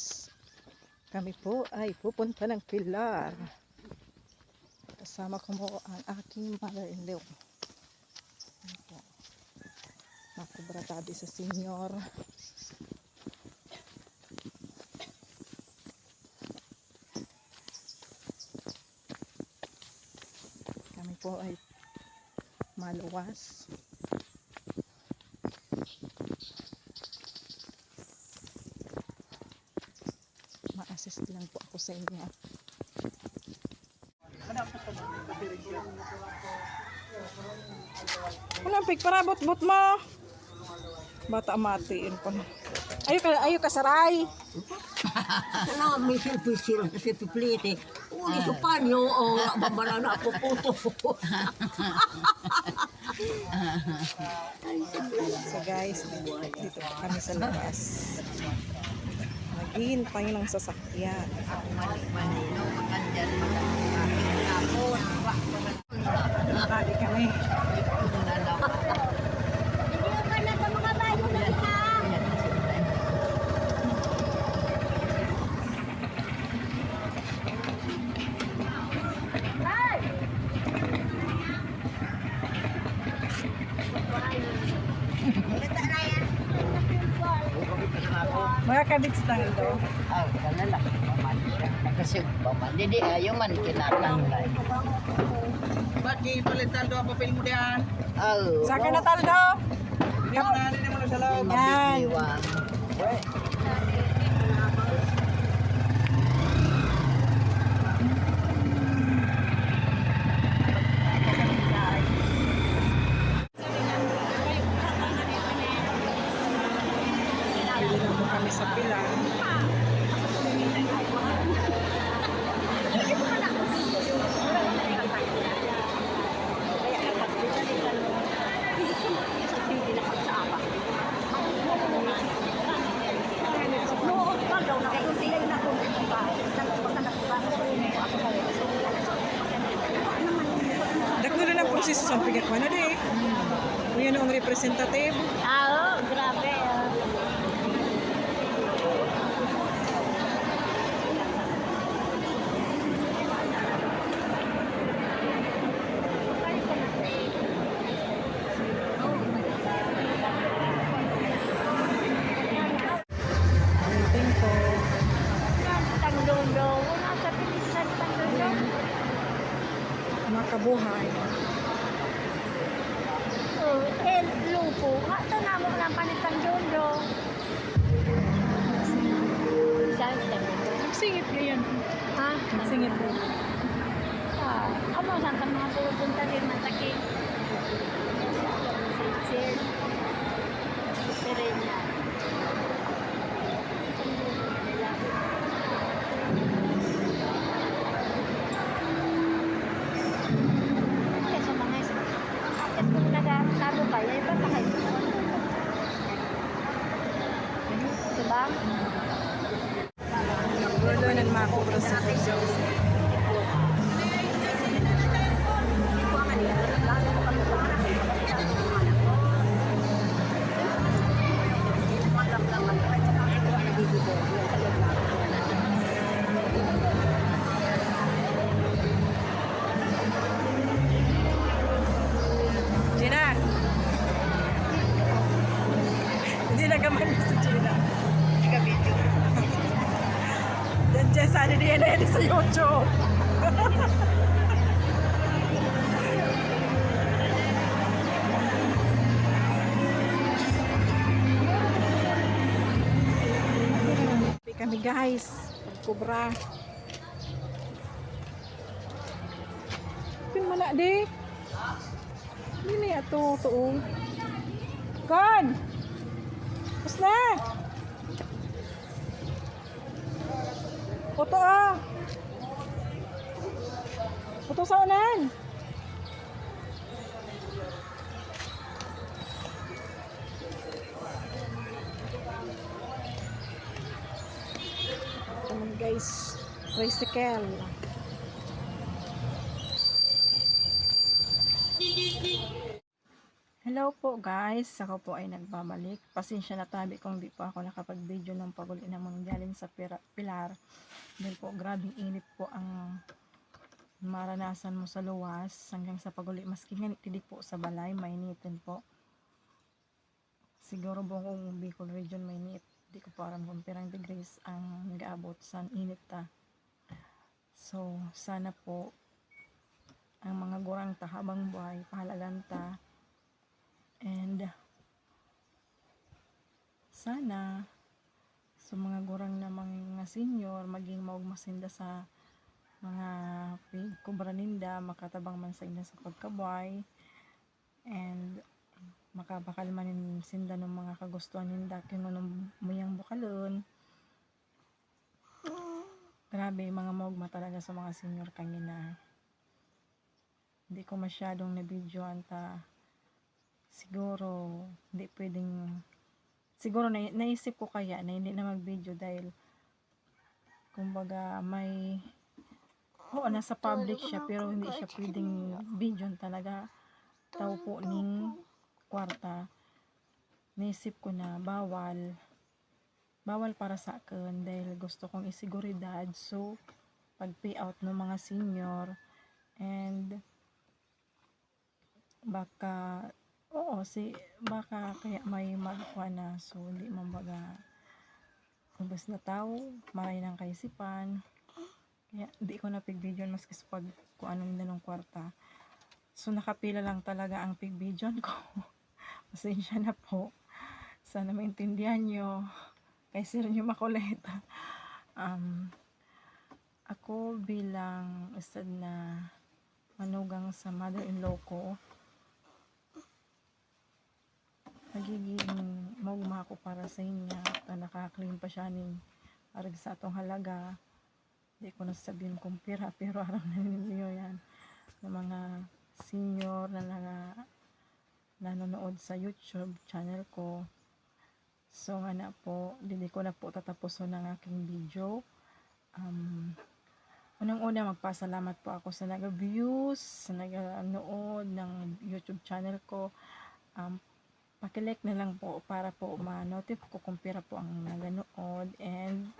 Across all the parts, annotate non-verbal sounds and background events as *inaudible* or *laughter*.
guys. Kami po ay pupunta ng Pilar. Kasama ko mo ang aking mother-in-law. Nakubratado sa senior. Kami po ay maluwas. Ma-assist lang po ako sa inyo. Ano, pig para bot-bot mo. Bata matiin pa. Ayo ka, ayo ka saray. Ano, may silpi-sil, silpi-plite. Uli sa panyo, o babara na ako puto. *laughs* So guys, dito kami sa labas. Naghihintay ng sasakyan. Nakali kami. Lang ito. Ah, wala lang. Paman. Kasi paman. Hindi, ayaw man kinatanglan. Bagi palitan doa papel mo diyan. Oh. Sa akin na taldo. Hindi mo na mo na sa loob. Yan. Iwan. Bili na po kami sa Pilar. Dagdulo ng proseso sa pigat mo na di. Ang representative. Ah, oh, grabe. ah. Waiting po. Tanglondo. Wala sa pilisan tanglondo. Mga kabuhay. Oh, eh, Nga ito na mo lang panitang dondo. Saan sa tanglondo? Singit ka yan. Ha? Singit po. Ah, amo saan ka mga pupunta din mataki. Wala na mga kubra sa Gina! Sana niya na yan sa kami guys. Pagkubra. Pin mana di. Ini ato tuong. Kon. Bus Oto ah. Oto sa unan. Come on guys. Tricycle. Hello po guys, ako po ay nagbabalik. Pasensya na tabi kung di po ako nakapag-video ng paguli ng manggaling sa pira- pilar. Dahil po grabing init po ang maranasan mo sa luwas hanggang sa paguli. Maski nga hindi po sa balay, mainitin po. Siguro buong Bicol region mainit. Di ko alam kung pirang degrees ang nag-aabot sa init ta. So, sana po ang mga gurang tahabang buhay, pahalagan ta, And sana sa mga gurang na mga senior maging maugmasinda sa mga pig kubra ninda makatabang man sa inda sa pagkabuhay. And makabakal man in sinda ng mga kagustuhan ninda kinunong muyang bukalon. Grabe mga maugma talaga sa mga senior kangina hindi ko masyadong na video anta siguro hindi pwedeng siguro na, naisip ko kaya na hindi na mag-video dahil kumbaga may oo nasa public siya pero hindi siya pwedeng video talaga. Tao po ning kwarta. Naisip ko na bawal bawal para sa akin dahil gusto kong isiguridad. So pag payout ng mga senior and baka Oo, si baka kaya may magkuha na so hindi man baga ubos na tao, maray ng kaisipan. Kaya di ko na pig-video maski sa pag kung anong na ng kwarta. So nakapila lang talaga ang pig-video *laughs* ko. Pasensya na po. Sana maintindihan nyo. Kay sir nyo makulit. um, ako bilang ustad na manugang sa mother-in-law ko, nagiging magma ako para sa inya at nakaklean pa siya ning arag sa atong halaga. Di ko nasabihin kung pira *laughs* pero aram na ninyo yan. Ng mga senior na nga nanonood sa YouTube channel ko. So nga na po hindi ko na po tatapuson ng aking video. Um, unang-una magpasalamat po ako sa nag-views sa nag-nood ng YouTube channel ko. Um, pakilike na lang po para po ma-notif ko kung pira po ang naganood and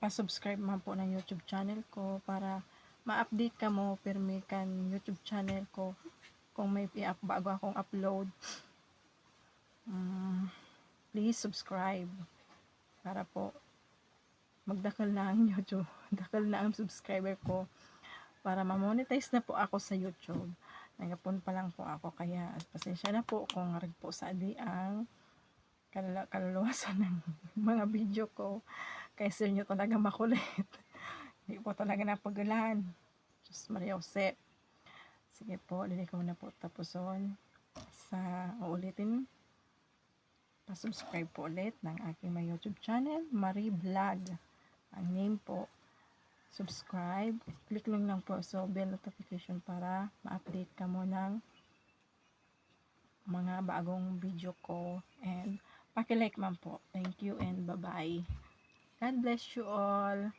pa-subscribe man po ng YouTube channel ko para ma-update ka mo pirmi kan YouTube channel ko kung may i-up bago akong upload. Um, please subscribe para po magdakal na ang *laughs* YouTube dakal na ang subscriber ko para ma-monetize na po ako sa YouTube Nagapon pa lang po ako kaya pasensya na po kung harag po sa di ang kalala- kaluluwasan ng *laughs* mga video ko. Kaya sir nyo talaga makulit. *laughs* Hindi po talaga napagalan. Diyos Maria Jose. Sige po, hindi ko na po tapuson sa uulitin. Pa-subscribe po ulit ng aking may YouTube channel, Marie Vlog. Ang name po subscribe. Click lang lang po sa bell notification para ma-update ka mo ng mga bagong video ko. And pakilike man po. Thank you and bye-bye. God bless you all.